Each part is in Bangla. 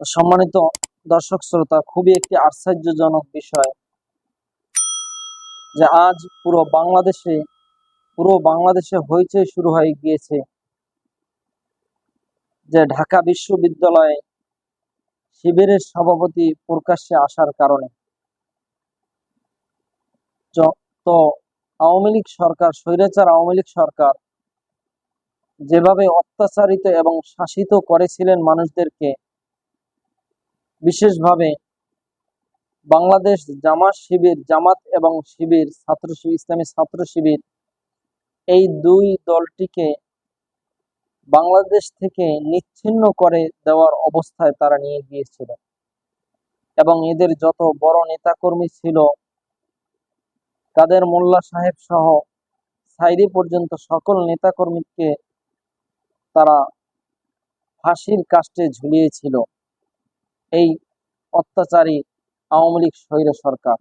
সম্মানিত দর্শক শ্রোতা, খুবই একটি আশ্চর্যজনক বিষয় যে আজ পুরো বাংলাদেশে পুরো বাংলাদেশে হইচই শুরু হয়ে গিয়েছে যে ঢাকা বিশ্ববিদ্যালয়ে শিবিরের সভাপতি প্রকাশ্যে আসার কারণে। তো আওয়ামী লীগ সরকার, স্বৈরাচার আওয়ামী লীগ সরকার যেভাবে অত্যাচারিত এবং শাসিত করেছিলেন মানুষদেরকে বিশেষভাবে বাংলাদেশ জামাত শিবির, জামাত এবং শিবির, ছাত্র শিবির, ইসলামী ছাত্র শিবির এই দুই দলটিকে বাংলাদেশ থেকে নিচ্ছিন্ন করে দেওয়ার অবস্থায় তারা নিয়ে গিয়েছিল। এবং এদের যত বড় নেতাকর্মী ছিল কাদের মোল্লা সাহেব সহ সাইরি পর্যন্ত সকল নেতাকর্মীকে তারা ফাঁসির কাস্টে ঝুলিয়েছিল। এই অত্যাচারী আওয়ামী লীগ স্বৈর সরকার।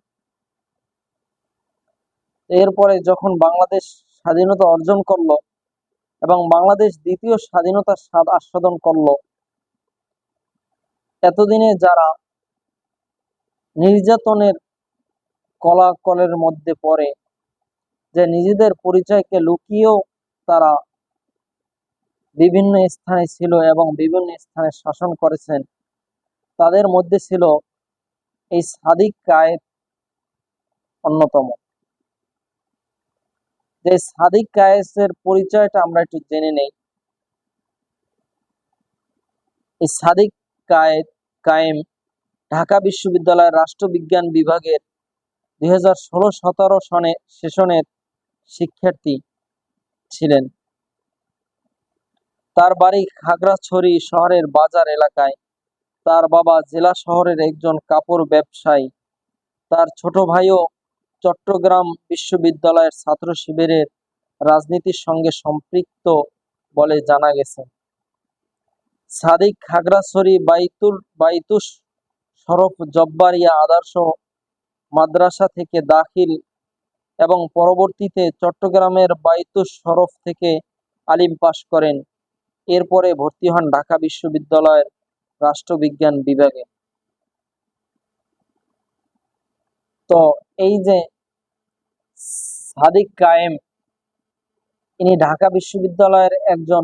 এরপরে যখন বাংলাদেশ স্বাধীনতা অর্জন করল এবং বাংলাদেশ দ্বিতীয় স্বাধীনতার স্বাদ আস্বাদন করল, এতদিনে যারা নির্যাতনের কলা কলের মধ্যে পড়ে, যে নিজেদের পরিচয়কে লুকিয়েও তারা বিভিন্ন স্থানে ছিল এবং বিভিন্ন স্থানে শাসন করেছেন তাদের মধ্যে ছিল এই সাদিক কায়েদ অন্যতম। যে সাদিক কায়েসের পরিচয়টা আমরা একটু জেনে নেই। এই সাদিক কায়েদ কায়েম ঢাকা বিশ্ববিদ্যালয়ের রাষ্ট্রবিজ্ঞান বিভাগের দুই হাজার ষোলো সতেরো সনে সেশনের শিক্ষার্থী ছিলেন। তার বাড়ি খাগড়াছড়ি শহরের বাজার এলাকায় তার বাবা জেলা শহরের একজন কাপড় ব্যবসায়ী। তার ছোট ভাইও চট্টগ্রাম বিশ্ববিদ্যালয়ের ছাত্র শিবিরের রাজনীতির সঙ্গে সম্পৃক্ত বলে জানা গেছে। সাদিক খাগড়াছড়ি, বাইতুল বাইতুস শরফ জব্বারিয়া আদর্শ মাদ্রাসা থেকে দাখিল এবং পরবর্তীতে চট্টগ্রামের বাইতুস শরফ থেকে আলিম পাশ করেন। এরপরে ভর্তি হন ঢাকা বিশ্ববিদ্যালয়ের রাষ্ট্রবিজ্ঞান বিভাগে। তো এই যে সাদিক কায়েম, ইনি ঢাকা বিশ্ববিদ্যালয়ের একজন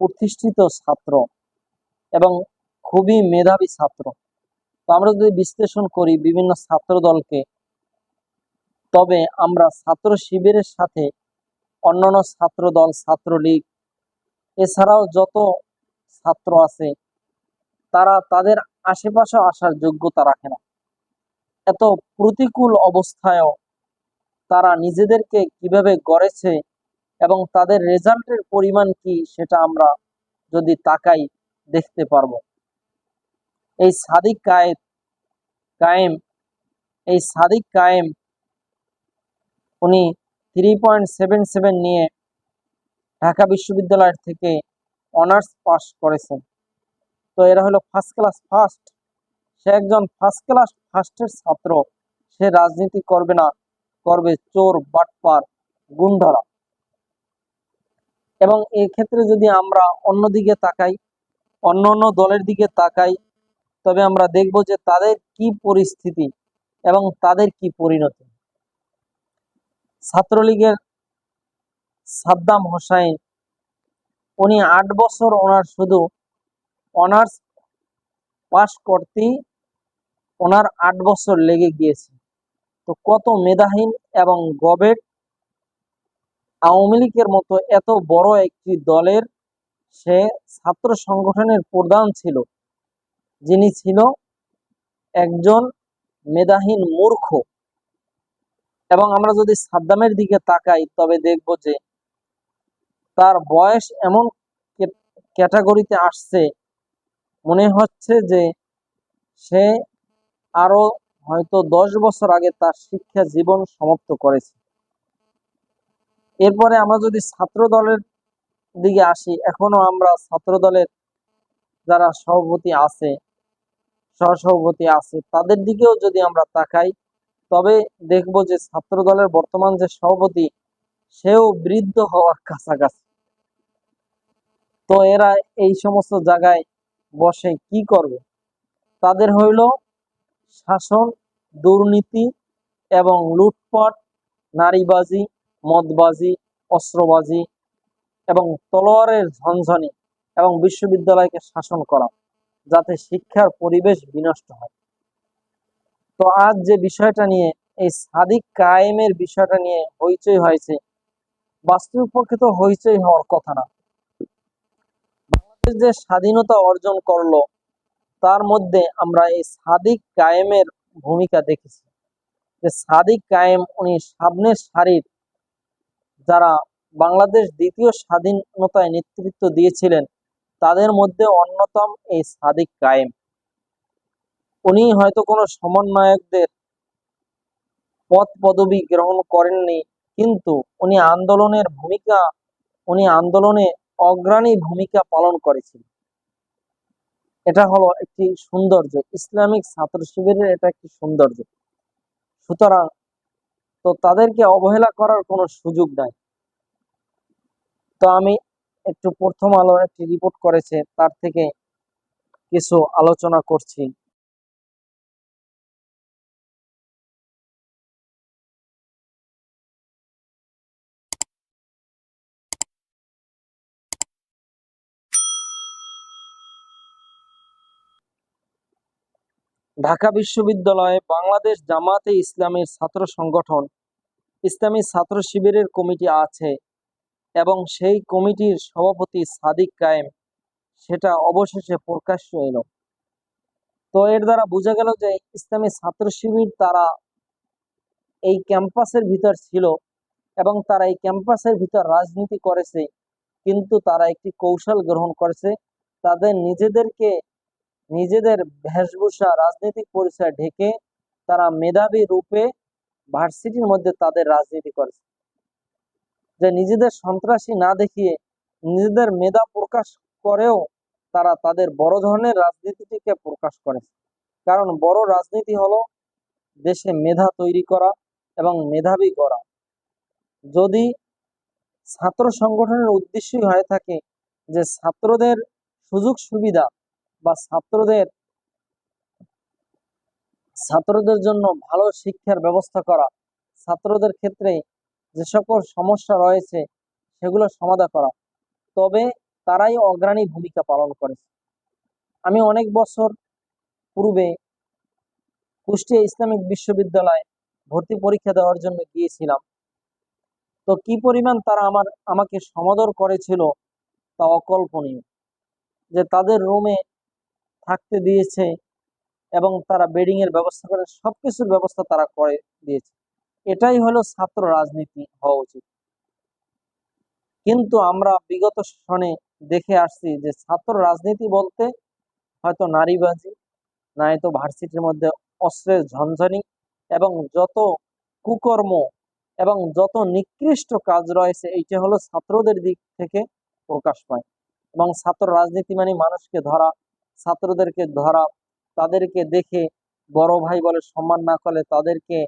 প্রতিষ্ঠিত ছাত্র এবং খুবই মেধাবী ছাত্র। তো আমরা যদি বিশ্লেষণ করি বিভিন্ন ছাত্র দলকে তবে আমরা ছাত্র শিবিরের সাথে অন্যান্য ছাত্র দল ছাত্রলীগ, এছাড়াও যত ছাত্র আছে তারা তাদের আশেপাশে আসার যোগ্যতা রাখে না। এত প্রতিকূল অবস্থায়ও তারা নিজেদেরকে কীভাবে গড়েছে এবং তাদের রেজাল্টের পরিমাণ কি সেটা আমরা যদি তাকাই দেখতে পারব। এই সাদিক কায়েদ কায়েম, এই সাদিক কায়েম উনি থ্রি পয়েন্ট সেভেন সেভেন নিয়ে ঢাকা বিশ্ববিদ্যালয় থেকে অনার্স পাস করেছেন। তো এরা হলো ফার্স্ট ক্লাস ফার্স্ট সে একজন ফার্স্ট ক্লাস ফার্স্টের ছাত্র। সে রাজনীতি করবে না। করবে চোর, বাটপার, গুন্ডারা। এবং এই ক্ষেত্রে যদি আমরা অন্যদিকে তাকাই, অন্য অন্য দলের দিকে তাকাই, তবে আমরা দেখব যে তাদের কি পরিস্থিতি এবং তাদের কি পরিণতি। ছাত্রলীগের সাদ্দাম হোসাইন, উনি আট বছর ওনার শুধু অনার্স পাস করতেই ওনার আট বছর লেগে গিয়েছে। তো কত মেধাহীন এবং গবেট। আওয়ামী লীগের মতো এত বড় একটি দলের সে ছাত্র সংগঠনের প্রধান ছিল, যিনি ছিল একজন মেধাহীন মূর্খ। এবং আমরা যদি সাদ্দামের দিকে তাকাই, তবে দেখব যে তার বয়স এমন ক্যাটাগরিতে আসছে মনে হচ্ছে যে সে আরও হয়তো দশ বছর আগে তার শিক্ষা জীবন সমাপ্ত করেছে। এরপরে আমরা যদি ছাত্র দলের দিকে আসি, এখনও আমরা ছাত্র দলের যারা সভাপতি আছে, সহসভাপতি আছে, তাদের দিকেও যদি আমরা তাকাই, তবে দেখব যে ছাত্র দলের বর্তমান যে সভাপতি, সেও বৃদ্ধ হওয়ার কাছাকাছি। তো এরা এই সমস্ত জায়গায় বসে কি করবে? তাদের হইল শাসন, দুর্নীতি এবং লুটপাট, নারীবাজি, মদবাজি, অস্ত্রবাজি এবং তলোয়ারের ঝনঝনি এবং বিশ্ববিদ্যালয়কে শাসন করা যাতে শিক্ষার পরিবেশ বিনষ্ট হয়। তো আজ যে বিষয়টা নিয়ে, এই সাদিক কায়েমের বিষয়টা নিয়ে হইচই হয়েছে বাস্তব পক্ষে তো হইচই হওয়ার কথা না। যে স্বাধীনতা অর্জন করল, তার মধ্যে আমরা এই সাদিক কায়েমের ভূমিকা দেখেছি। যে সাদিক কায়েম উনি সামনের সারির যারা বাংলাদেশ দ্বিতীয় স্বাধীনতায় নেতৃত্ব দিয়েছিলেন, তাদের মধ্যে অন্যতম এই সাদিক কায়েম। উনি হয়তো কোনো সমন্বয়কদের পদ পদবি গ্রহণ করেননি, কিন্তু উনি আন্দোলনের ভূমিকা, উনি আন্দোলনে অগ্রণী ভূমিকা পালন করেছিলেন এটা হলো একটি সৌন্দর্য। ইসলামিক ছাত্র শিবিরের এটা একটি সৌন্দর্য। সুতরাং তো তাদেরকে অবহেলা করার কোনো সুযোগ নাই। তো আমি একটু প্রথম আলো একটি রিপোর্ট করেছে, তার থেকে কিছু আলোচনা করছি। ঢাকা বিশ্ববিদ্যালয়ে বাংলাদেশ জামাতে ইসলামের ছাত্র সংগঠন, ইসলামী ছাত্র শিবিরের কমিটি আছে এবং সেই কমিটির সভাপতি সাদিক কায়েম। সেটা অবশেষে প্রকাশ্য এলো। তো এর দ্বারা বোঝা গেল যে ইসলামী ছাত্র শিবির তারা এই ক্যাম্পাসের ভিতর ছিল এবং তারা এই ক্যাম্পাসের ভিতর রাজনীতি করেছে, কিন্তু তারা একটি কৌশল গ্রহণ করেছে। তাদের নিজেদেরকে নিজেদের বেশভূষা, রাজনৈতিক পরিচয় ঢেকে তারা মেধাবী রূপে ভার্সিটির মধ্যে তাদের রাজনীতি করেছে। যে নিজেদের সন্ত্রাসী না দেখিয়ে নিজেদের মেধা প্রকাশ করেও তারা তাদের বড় ধরনের রাজনীতিটিকে প্রকাশ করে কারণ বড় রাজনীতি হলো দেশে মেধা তৈরি করা এবং মেধাবী করা যদি ছাত্র সংগঠনের উদ্দেশ্যই হয়ে থাকে যে ছাত্রদের সুযোগ সুবিধা বা ছাত্রদের ছাত্রদের জন্য ভালো শিক্ষার ব্যবস্থা করা, ছাত্রদের ক্ষেত্রে যে সকল সমস্যা রয়েছে সেগুলো সমাধান করা। তবে তারাই অগ্রণী ভূমিকা পালন করেছে। আমি অনেক বছর পূর্বে কুষ্টিয়া ইসলামিক বিশ্ববিদ্যালয়ে ভর্তি পরীক্ষা দেওয়ার জন্য গিয়েছিলাম। তো কি পরিমাণ তারা আমার, আমাকে সমাদর করেছিল তা অকল্পনীয়। যে তাদের রুমে থাকতে দিয়েছে এবং তারা বেডিং এর ব্যবস্থা করে, সবকিছুর ব্যবস্থা তারা করে দিয়েছে। এটাই হলো ছাত্র রাজনীতি হওয়া উচিত। কিন্তু আমরা বিগত সনে দেখে আসছি যে ছাত্র রাজনীতি বলতে হয়তো নারীবাজি নয়তো ভার্সিটির মধ্যে অস্ত্রের ঝনঝনি এবং যত কুকর্ম এবং যত নিকৃষ্ট কাজ রয়েছে, এইটা হলো ছাত্রদের দিক থেকে প্রকাশ পায়। এবং ছাত্র রাজনীতি মানে মানুষকে ধরা ছাত্রদেরকে ধরা, তাদেরকে দেখে বড় ভাই বলে সম্মান না করলে তাদেরকে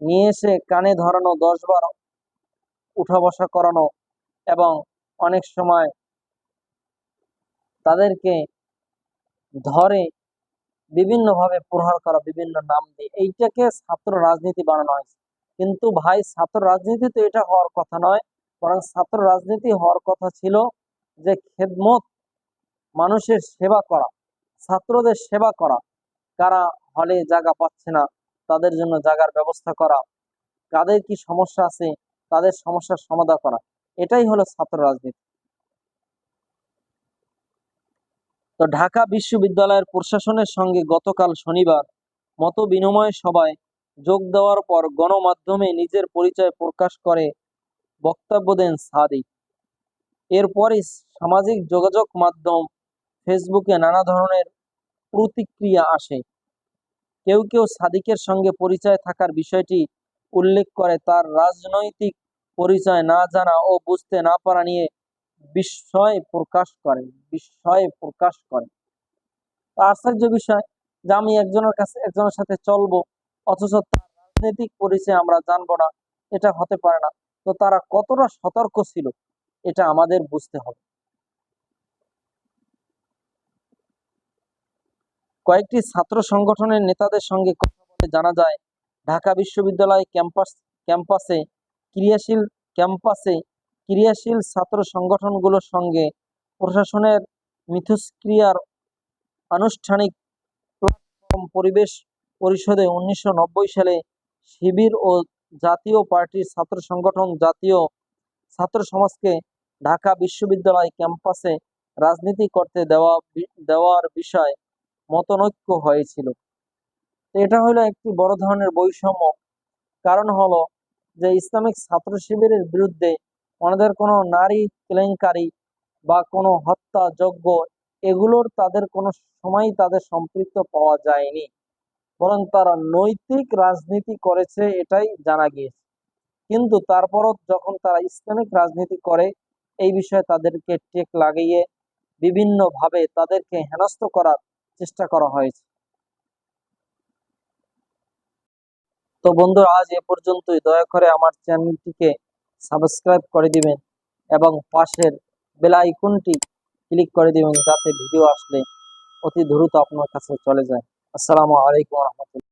নিয়ে এসে কানে ধরানো দশ বার উঠা বসা করানো এবং অনেক সময় তাদেরকে ধরে বিভিন্নভাবে প্রহার করা, বিভিন্ন নাম দিয়ে। এইটাকে ছাত্র রাজনীতি বানানো হয়েছে। কিন্তু ভাই, ছাত্র রাজনীতি তো এটা হওয়ার কথা নয়, বরং ছাত্র রাজনীতি হওয়ার কথা ছিল যে খেদমত মানুষের সেবা করা, ছাত্রদের সেবা করা, কারা হলে জায়গা পাচ্ছে না, তাদের জন্য জায়গার ব্যবস্থা করা, কাদের কি সমস্যা আছে, তাদের সমস্যার সমাধান করা, এটাই হলো ছাত্র রাজনীতি। তো ঢাকা বিশ্ববিদ্যালয়ের প্রশাসনের সঙ্গে গতকাল শনিবার মত বিনিময় সভায় যোগ দেওয়ার পর গণমাধ্যমে নিজের পরিচয় প্রকাশ করে বক্তব্য দেন সাদিক। এরপরই সামাজিক যোগাযোগ মাধ্যম ফেসবুকে নানা ধরনের প্রতিক্রিয়া আসে। কেউ কেউ সাদিকের সঙ্গে পরিচয় থাকার বিষয়টি উল্লেখ করে, তার রাজনৈতিক পরিচয় না জানা ও বুঝতে না পারা নিয়ে বিস্ময় প্রকাশ করে, বিস্ময় প্রকাশ করে। আশ্চর্য বিষয় যে আমি একজনের কাছে, একজনের সাথে চলবো, অথচ তার রাজনৈতিক পরিচয় আমরা জানব না, এটা হতে পারে না। তো তারা কতটা সতর্ক ছিল, এটা আমাদের বুঝতে হবে। কয়েকটি ছাত্র সংগঠনের নেতাদের সঙ্গে কথা বলে জানা যায়, ঢাকা বিশ্ববিদ্যালয় ক্যাম্পাস, ক্যাম্পাসে ক্রিয়াশীল ক্যাম্পাসে ক্রিয়াশীল ছাত্র সংগঠনগুলোর সঙ্গে প্রশাসনের মিথস্ক্রিয়ার আনুষ্ঠানিক প্ল্যাটফর্ম পরিবেশ পরিষদে উনিশশো নব্বই সালে শিবির ও জাতীয় পার্টির ছাত্র সংগঠন জাতীয় ছাত্র সমাজকে ঢাকা বিশ্ববিদ্যালয় ক্যাম্পাসে রাজনীতি করতে দেওয়া দেওয়ার বিষয় মতনৈক্য হয়েছিল। এটা হলো একটি বড় ধরনের বৈষম্য। কারণ হলো যে ইসলামিক ছাত্র শিবিরের বিরুদ্ধে ওনাদের কোনো নারী কেলেঙ্কারি বা কোনো হত্যা যজ্ঞ এগুলোর তাদের কোনো সময় তাদের সম্পৃক্ত পাওয়া যায়নি। বরং তারা নৈতিক রাজনীতি করেছে এটাই জানা গিয়েছে। কিন্তু তারপরও যখন তারা ইসলামিক রাজনীতি করে, এই বিষয়ে তাদেরকে টেক লাগিয়ে বিভিন্নভাবে তাদেরকে হেনস্থ করার চেষ্টা করা হয়েছে। তো বন্ধু, আজ এ পর্যন্তই। দয়া করে আমার চ্যানেলটিকে সাবস্ক্রাইব করে দিবেন এবং পাশের বেল আইকনটি ক্লিক করে দিবেন যাতে ভিডিও আসলে অতি দ্রুত আপনার কাছে চলে যায়। আসসালামু আলাইকুম রহমতুল্লাহ।